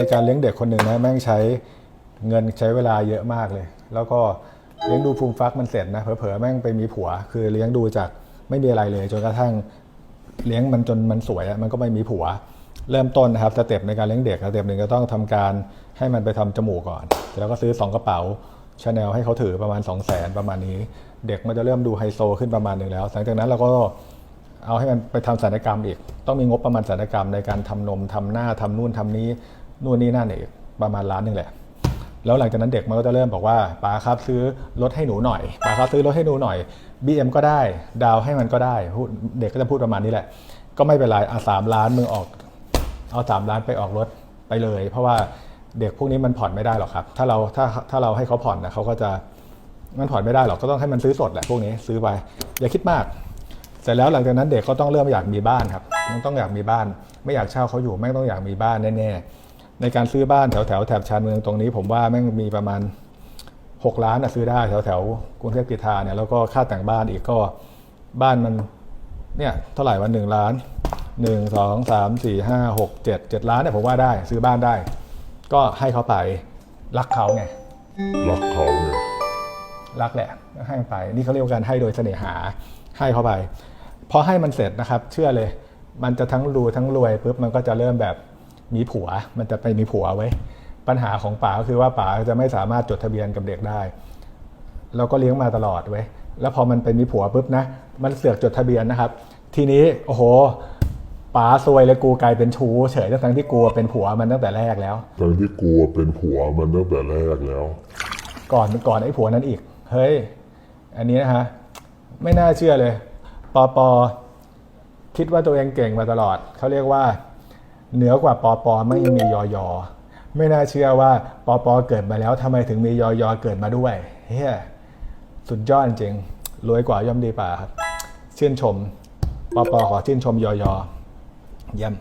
ในการเลี้ยงเด็กคนหนึ่งนะแม่งใช้เงินใช้เวลาเยอะมากเลย แล้วก็เลี้ยงดูฟูมฟักมันเสร็จนะเผลอๆแม่งไปมีผัว คือเลี้ยงดูจากไม่มีอะไรเลย จนกระทั่งเลี้ยงมันจนมันสวยมันก็ไม่มีผัว เริ่มต้นนะครับสเต็ปในการเลี้ยงเด็กสเต็ปหนึ่งก็ต้องทำการให้มันไปทำจมูกก่อน แล้วก็ซื้อสองกระเป๋าชาแนลให้เขาถือประมาณ 2 0 0แสนประมาณนี้ เด็กมันจะเริ่มดูไฮโซขึ้นประมาณหนึ่งแล้วหลังจากนั้นเราก็เอาให้มันไปทำศัลยกรรมอีก ต้องมีงบประมาณศัลยกรรมในการทำนมทำหน้าทำนู่นทำนี้ นู่นนี่นั่นอีกประมาณล้านนึงแหละ แล้วหลังจากนั้นเด็กมันก็จะเริ่มบอกว่าป้าครับซื้อรถให้หนูหน่อยป้าครับซื้อรถให้หนูหน่อย BM ก็ได้ ดาวให้มันก็ได้พูดเด็กก็จะพูดประมาณนี้แหละ ก็ไม่เป็นไรเอะสามล้านมึงออก เอาสามล้านไปออกรถไปเลย เพราะว่าเด็กพวกนี้มันผ่อนไม่ได้หรอกครับ ถ้าเราถ้าถ้าเราให้เขาผ่อนนะเขาก็จะมันผ่อนไม่ได้หรอกก็ต้องให้มันซื้อสดแหละพวกนี้ซื้อไปอย่าคิดมาก เสร็จแล้วหลังจากนั้นเด็กก็ต้องเริ่มอยากมีบ้านครับมันต้องอยากมีบ้าน ไม่อยากเช่าเขาอยู่แม่งต้องอยากมีบ้านแน่ๆ ในการซื้อบ้านแถวแถวๆแถบชานเมืองตรงนี้ผมว่าแม่งมีประมาณ 6 ล้านอะซื้อได้แถวแถวๆกรุงเทพกรีฑาเนี่ยแล้วก็ค่าแต่งบ้านอีกก็บ้านมันเนี่ยเท่าไหร่วันหนึ่งล้านหนึ่งสองสามสี่ห้าหกเจ็ดเจ็ดล้านเนี่ยผมว่าได้ซื้อบ้านได้ ก็ให้เขาไปรักเขาไงรักเขาไงรักแหละให้มันไปนี่เขาเรียกว่าการให้โดยเสน่หาให้เขาไปพอให้มันเสร็จนะครับ เชื่อเลย มันจะทั้งรูทั้งรวยปุ๊บมันก็จะเริ่มแบบ มีผัวมันจะไปมีผัวไว้ยปัญหาของป๋าก็คือว่าป๋าจะไม่สามารถจดทะเบียนกับเด็กได้เราก็เลี้ยงมาตลอดเว้ยแล้วพอมันไปมีผัวปุ๊บนะ มันเสือกจดทะเบียนนะครับ ทีนี้โอ้โหป๋าซวยเลยกูกลายเป็นชู้เฉยทั้งๆที่กูเป็นผัวมันตั้งแต่แรกแล้วทั้งที่กลัวเป็นผัวมันตั้งแต่แรกแล้ว ก่อนก่อนไอ้ผัวนั้นอีก เฮ้ย อันนี้นะฮะไม่น่าเชื่อเลยปอปอคิดว่าตัวเองเก่งมาตลอดเขาเรียกว่า เหนือกว่าปอปอไม่มียอยอไม่น่าเชื่อว่าปอปอเกิดมาแล้วทำไมถึงมียอยอเกิดมาด้วยเฮ้ยสุดยอดจริงรวยกว่าย่อมดีป่าครับชื่นชมปอปอขอชื่นชมยอยอเยี่ยม